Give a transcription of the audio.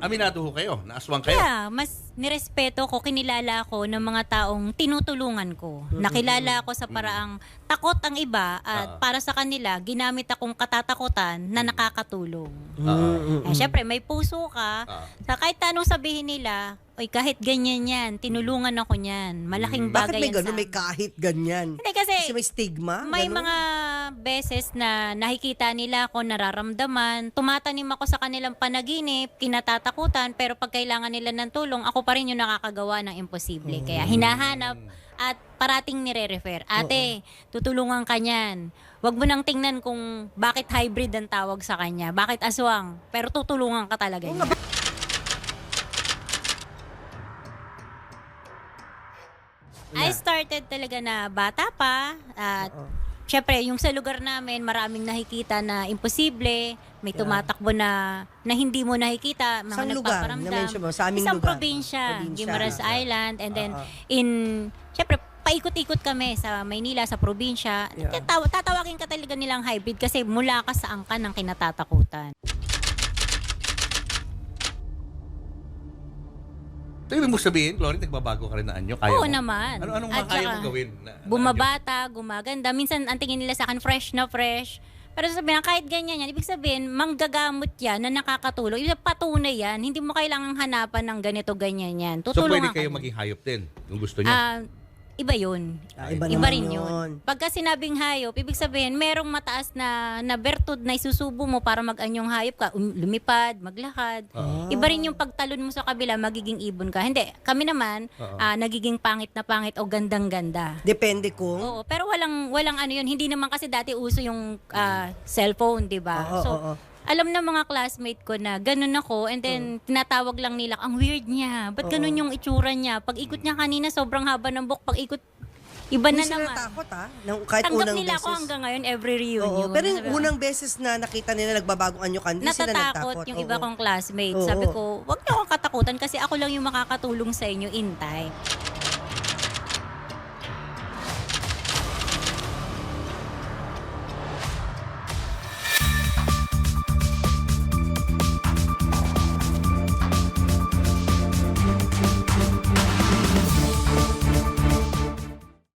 Aminado ho kayo, naaswang kayo. Kaya, mas nirespeto ko, kinilala ko ng mga taong tinutulungan ko. Nakilala ko sa paraang takot ang iba at Ah. para sa kanila, ginamit akong katatakutan na nakakatulong. Ah. Eh, syempre, may puso ka. Ah. Sa kahit anong sabihin nila, oy kahit ganyan yan, tinulungan ako niyan. Malaking Bakit bagay may yan gano'n? sa May kahit ganyan. Hindi kasi, Kasi may stigma? may Ganon? mga beses na nakikita nila ako, nararamdaman, tumatanim ako sa kanilang panaginip, kinatatakutan, pero pag kailangan nila ng tulong, ako pa rin yung nakakagawa ng imposible. Kaya hinahanap at parating nire-refer. Ate, tutulungan ka niyan. Huwag mo nang tingnan kung bakit hybrid ang tawag sa kanya, bakit aswang, pero tutulungan ka talaga niya. I started talaga na bata pa at syempre yung sa lugar namin maraming nakikita na imposible, may tumatakbo na na hindi mo nakikita, mga Saan lugar? nagpaparamdam. Na-mention mo, sa aming Isang lugar. probinsya, Probinsya. Guimaras Oo. Island and then Oo. in syempre paikot-ikot kami sa Maynila, sa probinsya. Yeah. Tataw- tatawagin ka talaga nilang hybrid kasi mula ka sa angkan ng kinatatakutan. So, ibig mo sabihin, Glory, nagbabago ka rin na anyo? Kaya Oo mo? naman. Ano, anong At makaya saka, mong gawin? Na, na bumabata, gumaganda. Minsan, ang tingin nila sa akin, fresh na fresh. Pero sabihin, kahit ganyan yan, ibig sabihin, manggagamot yan na nakakatulong. Ibig sabihin, patunay yan. Hindi mo kailangan hanapan ng ganito, ganyan yan. anyo? So, pwede kayo ka. maging hayop din kung gusto nyo? Ah, iba yun. Ah, iba, Iba rin yun. Pagka sinabing hayop, ibig sabihin, merong mataas na, na bertud na isusubo mo para mag-anyong hayop ka. Um, lumipad, maglakad. Oo. Iba rin yung pagtalon mo sa kabila, magiging ibon ka. Hindi, kami naman, Oo. ah, nagiging pangit na pangit o gandang-ganda. Depende kung... Oo, pero walang walang ano 'yun. Hindi naman kasi dati uso yung ah, cellphone, 'di ba? Oo, so, oo. Alam ng mga classmate ko na ganun ako and then tinatawag lang nila, ang weird niya. Ba't ganun yung itsura niya? Pag ikot niya kanina, sobrang haba ng buhok. Pag ikot, iba na Hindi sila naman. natakot ha? Nung, kahit Tanggap unang nila beses. ako hanggang ngayon every reunion. Oo, pero yung Sabi ko, unang beses na nakita nila nagbabagong anyo ka, hindi sila natatakot natakot. yung iba Oo. kong classmates. Oo. Sabi ko, wag niyo akong katakutan kasi ako lang yung makakatulong sa inyo in time.